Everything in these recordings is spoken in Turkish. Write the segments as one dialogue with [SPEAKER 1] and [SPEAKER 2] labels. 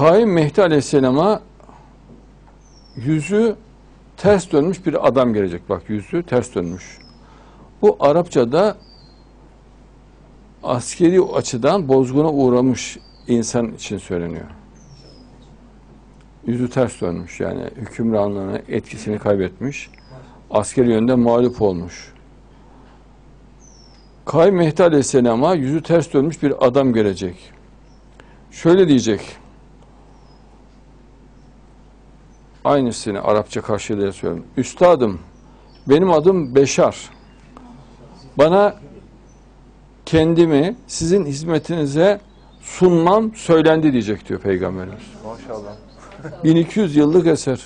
[SPEAKER 1] Kaim Mehdi Aleyhisselam'a yüzü ters dönmüş bir adam gelecek. Bak yüzü ters dönmüş. Bu Arapçada askeri açıdan bozguna uğramış insan için söyleniyor. Yüzü ters dönmüş yani hükümranlığını, etkisini kaybetmiş. Askeri yönde mağlup olmuş. Kaim Mehdi Aleyhisselam'a yüzü ters dönmüş bir adam gelecek. Şöyle diyecek. Aynısını Arapça karşılığı söylüyorum. Üstadım, benim adım Beşar. Bana kendimi sizin hizmetinize sunmam söylendi diyecek diyor Peygamberimiz.
[SPEAKER 2] Maşallah.
[SPEAKER 1] 1200 yıllık eser.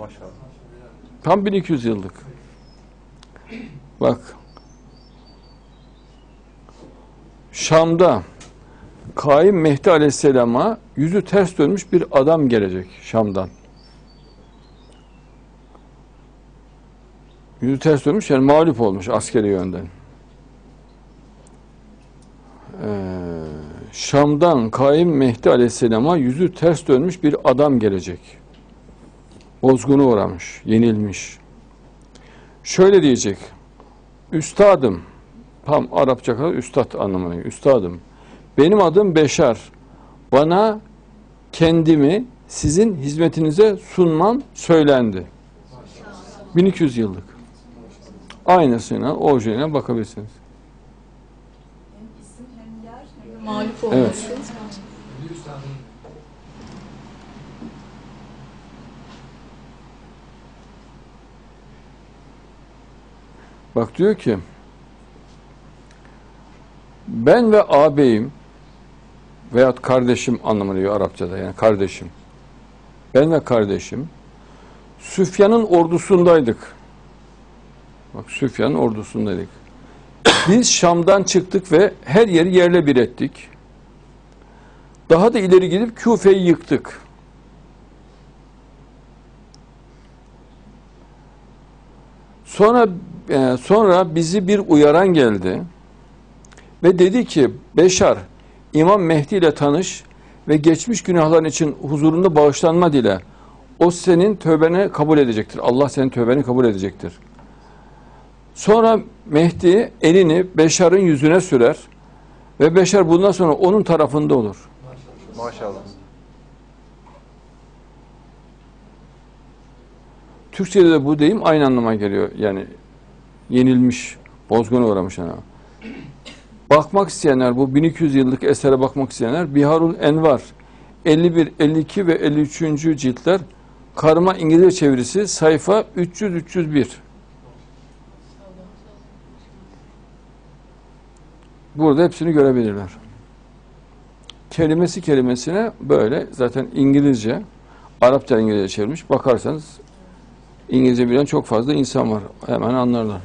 [SPEAKER 2] Maşallah.
[SPEAKER 1] Tam 1200 yıllık. Bak. Şam'da Kaim Mehdi Aleyhisselam'a yüzü ters dönmüş bir adam gelecek Şam'dan. Yüzü ters dönmüş yani mağlup olmuş askeri yönden. Ee, Şam'dan Kaim Mehdi Aleyhisselam'a yüzü ters dönmüş bir adam gelecek. Bozgunu uğramış, yenilmiş. Şöyle diyecek. Üstadım, tam Arapça kadar üstad anlamına. Üstadım, benim adım Beşar. Bana kendimi sizin hizmetinize sunmam söylendi. 1200 yıllık. Aynısına, orijinaline bakabilirsiniz.
[SPEAKER 3] Mağlup olması.
[SPEAKER 1] Evet. Bak diyor ki ben ve ağabeyim veyahut kardeşim anlamına geliyor Arapçada yani kardeşim. Ben ve kardeşim Süfyan'ın ordusundaydık. Bak Süfyan'ın ordusundaydık. Biz Şam'dan çıktık ve her yeri yerle bir ettik. Daha da ileri gidip Küfe'yi yıktık. Sonra e, sonra bizi bir uyaran geldi ve dedi ki Beşar İmam Mehdi ile tanış ve geçmiş günahların için huzurunda bağışlanma dile. O senin tövbeni kabul edecektir. Allah senin tövbeni kabul edecektir. Sonra Mehdi elini Beşar'ın yüzüne sürer ve Beşar bundan sonra onun tarafında olur.
[SPEAKER 2] Maşallah.
[SPEAKER 1] Türkçe'de de bu deyim aynı anlama geliyor. Yani yenilmiş, bozguna uğramış ana. Bakmak isteyenler, bu 1200 yıllık esere bakmak isteyenler Biharul Envar 51, 52 ve 53. ciltler karma İngilizce çevirisi sayfa 300-301. Burada hepsini görebilirler. Kelimesi kelimesine böyle zaten İngilizce, Arapça İngilizce çevirmiş. Bakarsanız İngilizce bilen çok fazla insan var. Hemen anlarlar.